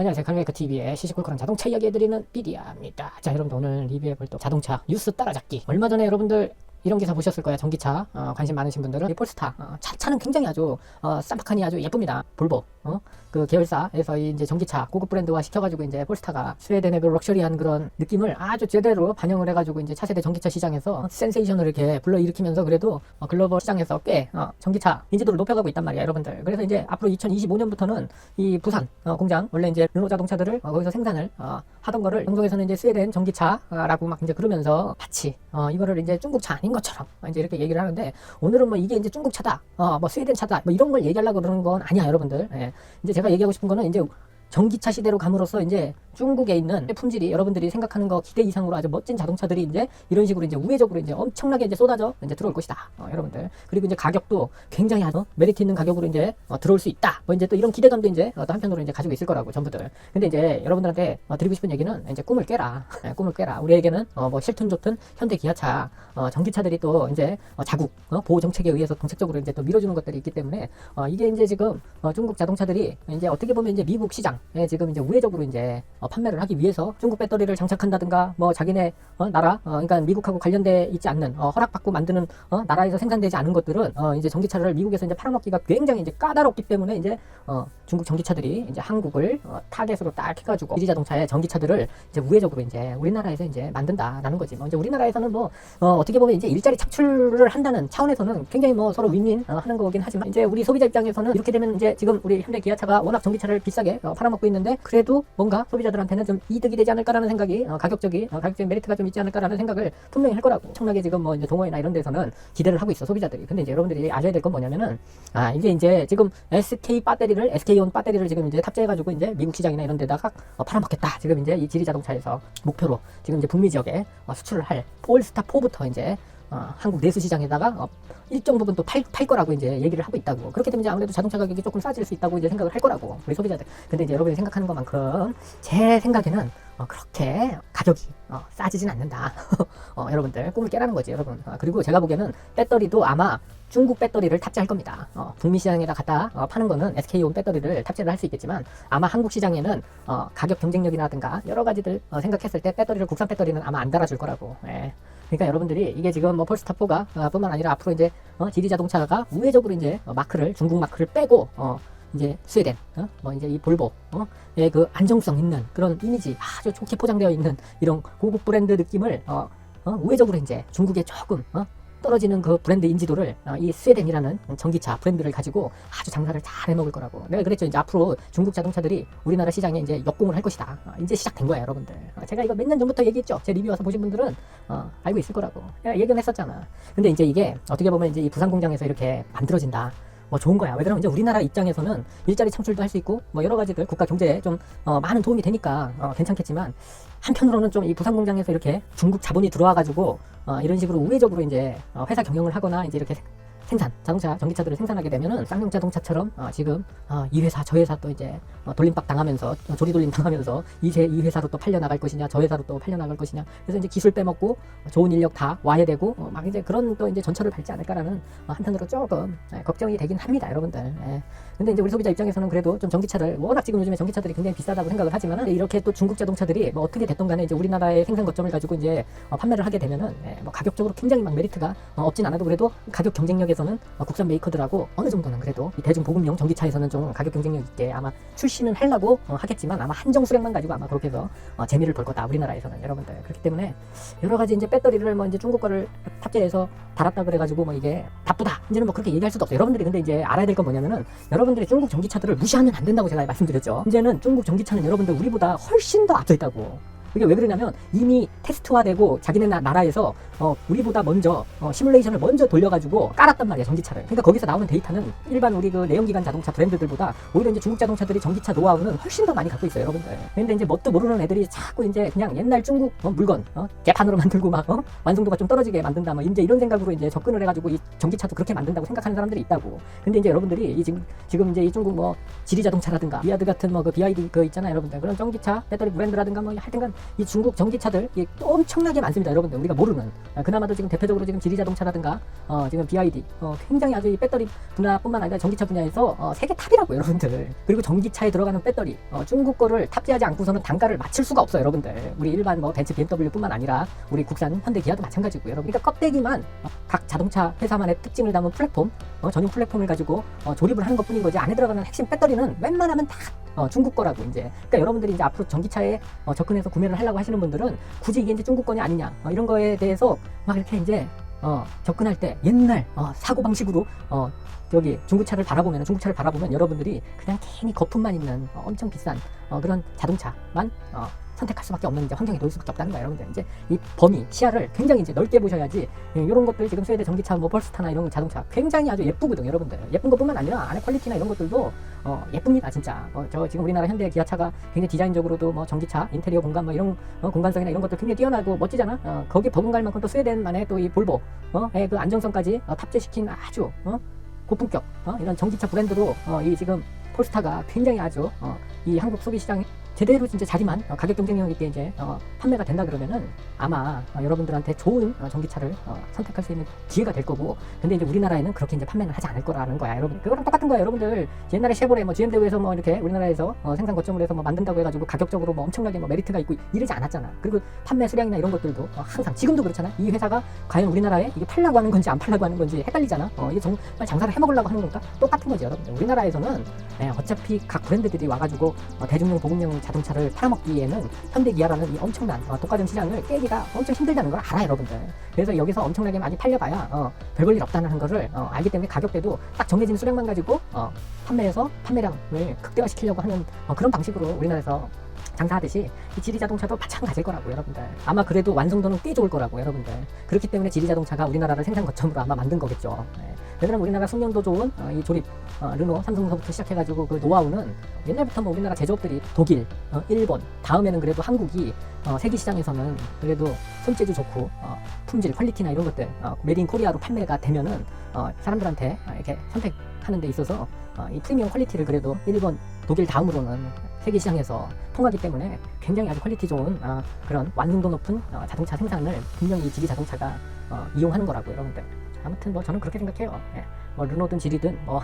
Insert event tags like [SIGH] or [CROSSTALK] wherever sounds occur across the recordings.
안녕하세요. 칼메이커 TV의 시시콜콜한 자동차 이야기 해드리는 비디아입니다. 자, 여러분들 오늘 리뷰해볼 또 자동차 뉴스 따라잡기. 얼마 전에 여러분들 이런 기사 보셨을 거예요. 전기차 어, 관심 많으신 분들은 이 폴스타 어, 차, 차는 굉장히 아주 어, 쌈박하니 아주 예쁩니다. 볼보 어? 그 계열사에서 이 이제 전기차 고급 브랜드화 시켜가지고 이제 폴스타가 스웨덴의 그 럭셔리한 그런 느낌을 아주 제대로 반영을 해가지고 이제 차세대 전기차 시장에서 센세이션을 이렇게 불러일으키면서 그래도 어, 글로벌 시장에서 꽤 어, 전기차 인지도를 높여가고 있단 말이야, 여러분들. 그래서 이제 앞으로 2025년부터는 이 부산 어, 공장 원래 이제 르노 자동차들을 어, 거기서 생산을 어, 하던 거를 방송에서는 이제 스웨덴 전기차라고 막 이제 그러면서 같이 어, 이거를 이제 중국 차 아닌 것처럼 어, 이제 이렇게 얘기를 하는데 오늘은 뭐 이게 이제 중국 차다, 어, 뭐 스웨덴 차다, 뭐 이런 걸 얘기하려고 그러는 건 아니야, 여러분들. 예. 이제 제가 얘기하고 싶은 거는 이제 전기차 시대로 감으로써 이제 중국에 있는 품질이 여러분들이 생각하는 거 기대 이상으로 아주 멋진 자동차들이 이제 이런 식으로 이제 우회적으로 이제 엄청나게 이제 쏟아져 이제 들어올 것이다. 어, 여러분들. 그리고 이제 가격도 굉장히 아주 메리트 있는 가격으로 이제 어, 들어올 수 있다. 뭐 이제 또 이런 기대감도 이제 어, 또 한편으로 이제 가지고 있을 거라고 전부들. 근데 이제 여러분들한테 어, 드리고 싶은 얘기는 이제 꿈을 깨라. 예, 꿈을 깨라. 우리에게는 어, 뭐 싫든 좋든 현대 기아차 어, 전기차들이 또 이제 어, 자국 어, 보호 정책에 의해서 정책적으로 이제 또 밀어주는 것들이 있기 때문에 어, 이게 이제 지금 어, 중국 자동차들이 이제 어떻게 보면 이제 미국 시장 에 지금 이제 우회적으로 이제 어, 판매를 하기 위해서 중국 배터리를 장착한다든가 뭐 자기네 어, 나라 어, 그러니까 미국하고 관련돼 있지 않는 어, 허락받고 만드는 어, 나라에서 생산되지 않은 것들은 어, 이제 전기차를 미국에서 이제 팔아먹기가 굉장히 이제 까다롭기 때문에 이제 어, 중국 전기차들이 이제 한국을 어, 타겟으로 딱 해가지고 미리 자동차의 전기차들을 이제 우회적으로 이제 우리나라에서 이제 만든다라는 거지. 뭐 이제 우리나라에서는 뭐 어, 어떻게 보면 이제 일자리 창출을 한다는 차원에서는 굉장히 뭐 서로 윈윈 어, 하는 거긴 하지만 이제 우리 소비자 입장에서는 이렇게 되면 이제 지금 우리 현대 기아차가 워낙 전기차를 비싸게 어, 팔아 먹고 있는데 그래도 뭔가 소비자들한테는 좀 이득이 되지 않을까라는 생각이 어, 가격적이 어, 가격적인 메리트가 좀 있지 않을까라는 생각을 분명히 할 거라고. 엄청나게 지금 뭐 이제 동호회나 이런 데서는 기대를 하고 있어 소비자들이. 근데 이제 여러분들이 아셔야 될 건 뭐냐면은 아 이게 이제 지금 SK 배터리를 SK온 배터리를 지금 이제 탑재해가지고 이제 미국 시장이나 이런 데다가 어, 팔아먹겠다. 지금 이제 이 지리 자동차에서 목표로 지금 이제 북미 지역에 어, 수출을 할 폴스타 4부터 이제 어, 한국 내수 시장에다가 어, 일정 부분 또 팔 팔 거라고 이제 얘기를 하고 있다고. 그렇게 되면 이제 아무래도 자동차 가격이 조금 싸질 수 있다고 이제 생각을 할 거라고 우리 소비자들. 근데 이제 여러분이 생각하는 것만큼 제 생각에는 어, 그렇게 가격이 어, 싸지진 않는다. [LAUGHS] 어, 여러분들 꿈을 깨라는 거지, 여러분. 아, 그리고 제가 보기에는 배터리도 아마 중국 배터리를 탑재할 겁니다. 어, 북미 시장에다 갖다 어, 파는 거는 SK온 배터리를 탑재를 할 수 있겠지만 아마 한국 시장에는 어, 가격 경쟁력이라든가 여러 가지들 어, 생각했을 때 배터리를 국산 배터리는 아마 안 달아줄 거라고. 예. 그러니까 여러분들이 이게 지금 뭐 폴스타4가 어, 뿐만 아니라 앞으로 이제 어, 지리 자동차가 우회적으로 이제 어, 마크를 중국 마크를 빼고 어, 이제 스웨덴, 어? 뭐 이제 이 볼보, 어? 의그 안정성 있는 그런 이미지 아주 좋게 포장되어 있는 이런 고급 브랜드 느낌을 어, 어? 우회적으로 이제 중국에 조금 어? 떨어지는 그 브랜드 인지도를 어, 이 스웨덴이라는 전기차 브랜드를 가지고 아주 장사를 잘 해먹을 거라고. 내가 그랬죠. 이제 앞으로 중국 자동차들이 우리나라 시장에 이제 역공을 할 것이다. 어, 이제 시작된 거야, 여러분들. 어, 제가 이거 몇 년 전부터 얘기했죠. 제 리뷰 와서 보신 분들은 어, 알고 있을 거라고. 내가 얘기는 했었잖아. 근데 이제 이게 어떻게 보면 이제 이 부산 공장에서 이렇게 만들어진다. 뭐 좋은 거야. 왜 그러면 이제 우리나라 입장에서는 일자리 창출도 할 수 있고 뭐 여러 가지들 국가 경제에 좀 어, 많은 도움이 되니까 어, 괜찮겠지만 한편으로는 좀 이 부산 공장에서 이렇게 중국 자본이 들어와 가지고 어, 이런 식으로 우회적으로 이제 어, 회사 경영을 하거나 이제 이렇게 생산 자동차 전기차들을 생산하게 되면은 쌍용 자동차처럼 어, 지금 어, 이 회사 저 회사 또 이제 어, 돌림박 당하면서 어, 조리 돌림 당하면서 이, 세, 이 회사로 또 팔려 나갈 것이냐 저 회사로 또 팔려 나갈 것이냐 그래서 이제 기술 빼먹고 어, 좋은 인력 다 와야 되고 어, 막 이제 그런 또 이제 전철을 밟지 않을까라는 어, 한편으로 조금 예, 걱정이 되긴 합니다 여러분들 예. 근데 이제 우리 소비자 입장에서는 그래도 좀 전기차를 워낙 지금 요즘에 전기차들이 굉장히 비싸다고 생각을 하지만 이렇게 또 중국 자동차들이 뭐 어떻게 됐던 간에 이제 우리나라의 생산 거점을 가지고 이제 어, 판매를 하게 되면은 예, 뭐 가격적으로 굉장히 막 메리트가 어, 없진 않아도 그래도 가격 경쟁력에서 는 어, 국산 메이커들하고 어느 정도는 그래도 이 대중 보급용 전기차에서는 좀 가격 경쟁력 있게 아마 출시는 하려고 어, 하겠지만 아마 한정 수량만 가지고 아마 그렇게 해서 어, 재미를 볼 거다 우리나라에서는 여러분들. 그렇기 때문에 여러 가지 이제 배터리를 뭐 이제 중국 거를 탑재해서 달았다 그래가지고 뭐 이게 나쁘다. 이제는 뭐 그렇게 얘기할 수도 없어요. 여러분들이 근데 이제 알아야 될 건 뭐냐면은 여러분들이 중국 전기차들을 무시하면 안 된다고 제가 말씀드렸죠. 이제는 중국 전기차는 여러분들 우리보다 훨씬 더 앞서 있다고 이게 왜 그러냐면 이미 테스트화되고 자기네 나, 나라에서 어, 우리보다 먼저 어, 시뮬레이션을 먼저 돌려가지고 깔았단 말이야 전기차를. 그러니까 거기서 나오는 데이터는 일반 우리 그 내연기관 자동차 브랜드들보다 오히려 이제 중국 자동차들이 전기차 노하우는 훨씬 더 많이 갖고 있어요, 여러분들. 근데 이제 뭣도 모르는 애들이 자꾸 이제 그냥 옛날 중국 어, 물건 어, 개판으로 [LAUGHS] 만들고 막 어? 완성도가 좀 떨어지게 만든다, 뭐 이제 이런 생각으로 이제 접근을 해가지고 이 전기차도 그렇게 만든다고 생각하는 사람들이 있다고. 근데 이제 여러분들이 이 지금 지금 이제 이 중국 뭐 지리 자동차라든가 비아드 같은 뭐그 BID 그 있잖아요, 여러분들 그런 전기차 배터리 브랜드라든가 뭐 하여튼간 이 중국 전기차들 이 엄청나게 많습니다, 여러분들. 우리가 모르는. 아, 그나마도 지금 대표적으로 지금 지리자동차라든가 어, 지금 BID 어, 굉장히 아주 이 배터리 분야뿐만 아니라 전기차 분야에서 어, 세계 탑이라고 여러분들. 그리고 전기차에 들어가는 배터리 어, 중국 거를 탑재하지 않고서는 단가를 맞출 수가 없어요, 여러분들. 우리 일반 뭐 벤츠, BMW뿐만 아니라 우리 국산 현대, 기아도 마찬가지고요, 여러분. 그러니까 껍데기만 어, 각 자동차 회사만의 특징을 담은 플랫폼, 어, 전용 플랫폼을 가지고 어, 조립을 하는 것뿐인 거지 안에 들어가는 핵심 배터리는 웬만하면 다 어, 중국 거라고 이제. 그러니까 여러분들이 이제 앞으로 전기차에 어, 접근해서 구매를 하려고 하시는 분들은 굳이 이게 이제 중국 거냐 아니냐 어, 이런 거에 대해서 막 이렇게 이제 어, 접근할 때 옛날 어, 사고 방식으로 어, 저기 중국차를 바라보면 중국차를 바라보면 여러분들이 그냥 괜히 거품만 있는 어, 엄청 비싼 어, 그런 자동차만 어, 선택할 수밖에 없는 이제 환경에 놓일 수밖에 없다는 거예요, 여러분들. 이제 이 범위, 시야를 굉장히 이제 넓게 보셔야지 이런 것들 지금 스웨덴 전기차, 뭐 펄스타나 이런 자동차 굉장히 아주 예쁘거든요, 여러분들. 예쁜 것뿐만 아니라 안에 퀄리티나 이런 것들도 어, 예쁩니다, 진짜. 어, 저 지금 우리나라 현대 기아차가 굉장히 디자인적으로도 뭐 전기차, 인테리어 공간 뭐 이런 어, 공간성이나 이런 것들 굉장히 뛰어나고 멋지잖아. 어, 거기 버금갈 만큼 또 스웨덴만의 또 이 볼보, 어, 의 그 안정성까지 어, 탑재시킨 아주 어, 고품격 어, 이런 전기차 브랜드로 어, 이 지금 폴스타가 굉장히 아주 어, 이 한국 소비 시장에 제대로 진짜 자리만 어, 가격 경쟁력 있게 이제 어, 판매가 된다 그러면은 아마 어, 여러분들한테 좋은 어, 전기차를 어, 선택할 수 있는 기회가 될 거고 근데 이제 우리나라에는 그렇게 이제 판매는 하지 않을 거라는 거야. 여러분 그거랑 똑같은 거야 여러분들 옛날에 쉐보레 뭐 GM대우에서 뭐 이렇게 우리나라에서 어, 생산 거점을 해서 뭐 만든다고 해가지고 가격적으로 뭐 엄청나게 뭐 메리트가 있고 이러지 않았잖아. 그리고 판매 수량이나 이런 것들도 어, 항상 지금도 그렇잖아. 이 회사가 과연 우리나라에 이게 팔라고 하는 건지 안 팔라고 하는 건지 헷갈리잖아. 어, 이게 정말 장사를 해먹으려고 하는 건가? 똑같은 거지 여러분들. 우리나라에서는 예, 어차피 각 브랜드들이 와가지고 어, 대중용 보급용 자동차를 팔아먹기에는 현대 기아라는 이 엄청난 어, 독과점 시장을 깨기가 엄청 힘들다는 걸 알아 여러분들. 그래서 여기서 엄청나게 많이 팔려봐야 어, 별볼 일 없다는 거를 어, 알기 때문에 가격대도 딱 정해진 수량만 가지고 어, 판매해서 판매량을 극대화시키려고 하는 어, 그런 방식으로 우리나라에서 장사하듯이 이 지리 자동차도 마찬가지일 거라고 여러분들. 아마 그래도 완성도는 꽤 좋을 거라고 여러분들. 그렇기 때문에 지리 자동차가 우리나라를 생산 거점으로 아마 만든 거겠죠. 네. 왜냐면 우리나라 숙련도 좋은 어, 이 조립 어, 르노 삼성서부터 시작해가지고 그 노하우는 옛날부터 뭐 우리나라 제조업들이 독일 어, 일본 다음에는 그래도 한국이 어, 세계 시장에서는 그래도 손재주 좋고 어, 품질 퀄리티나 이런 것들 어, 메인 코리아로 판매가 되면은 어, 사람들한테 어, 이렇게 선택하는 데 있어서 어, 이 프리미엄 퀄리티를 그래도 일본 독일 다음으로는 세계 시장에서 통하기 때문에 굉장히 아주 퀄리티 좋은 어, 그런 완성도 높은 어, 자동차 생산을 분명히 이 지리 자동차가 어, 이용하는 거라고 여러분들 아무튼 뭐 저는 그렇게 생각해요 예. 뭐 르노든 지리든 뭐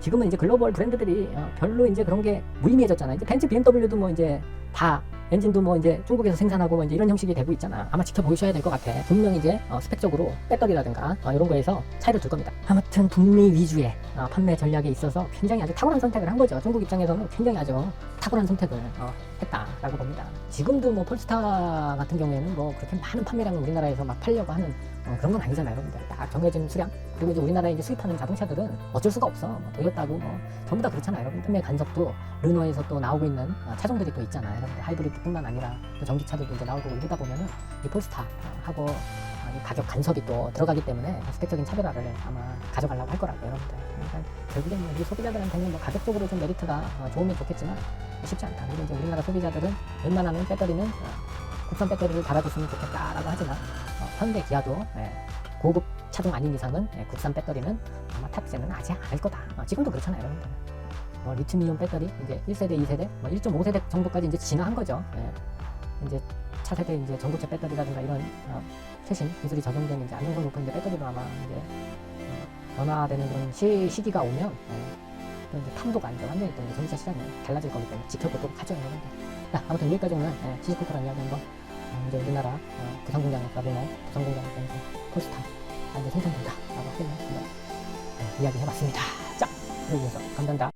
지금은 이제 글로벌 브랜드들이 어, 별로 이제 그런 게 무의미해졌잖아요 이제 벤츠 BMW도 뭐 이제 다 엔진도 뭐 이제 중국에서 생산하고 뭐 이제 이런 형식이 되고 있잖아. 아마 지켜보셔야 될 것 같아. 분명 이제 어, 스펙적으로 배터리라든가 어, 이런 거에서 차이를 둘 겁니다. 아무튼 북미 위주의 어, 판매 전략에 있어서 굉장히 아주 탁월한 선택을 한 거죠. 중국 입장에서는 굉장히 아주 탁월한 선택을 어, 했다라고 봅니다. 지금도 뭐 폴스타 같은 경우에는 뭐 그렇게 많은 판매량을 우리나라에서 막 팔려고 하는 어, 그런 건 아니잖아요, 여러분들. 딱 정해진 수량. 그리고 이제 우리나라에 이제 수입하는 자동차들은 어쩔 수가 없어. 뭐 도요타고 뭐 전부 다 그렇잖아요, 여러분. 판매 간섭도 르노에서 또 나오고 있는 어, 차종들이 또 있잖아요, 여러분들. 하이브리드뿐만 아니라 또 전기차들도 이제 나오고 이러다 보면은 이 폴스타하고 어, 이 가격 간섭이 또 들어가기 때문에 스펙적인 차별화를 아마 가져가려고 할 거라고 여러분들. 그러니까 결국엔 뭐 우리 소비자들한테는 뭐 가격적으로 좀 메리트가 어, 좋으면 좋겠지만 쉽지 않다. 그리고 이제 우리나라 소비자들은 웬만하면 배터리는 어, 국산 배터리를 달아줬으면 좋겠다라고 하지만 어, 현대 기아도 예, 고급 차종 아닌 이상은 예, 국산 배터리는 아마 탑재는 하지 않을 거다. 어, 지금도 그렇잖아요, 여러분들. 뭐 리튬이온 배터리 이제 1세대, 2세대, 뭐 1.5세대 정도까지 이제 진화한 거죠. 예. 이제 차세대 이제 전고체 배터리라든가 이런 어, 최신 기술이 적용된 이제 안정성 높은 이제 배터리로 아마 이제 어, 변화되는 그런 시, 시기가 오면 예, 또 이제 탐도가 이제 완전히 또 전기차 시장이 달라질 거기 때문에 지켜보도록 하죠, 여러분들. 자, 아무튼 여기까지 오늘 예, 시시콜콜한 이야기 한번 어, 이제 우리나라 어, 부산 공장에서 르노 부산 공장에서 이제 폴스타 아, 이제 생산된다 라고 하는 한번 예, 이야기 해봤습니다. 자, 위해서 감사합니다.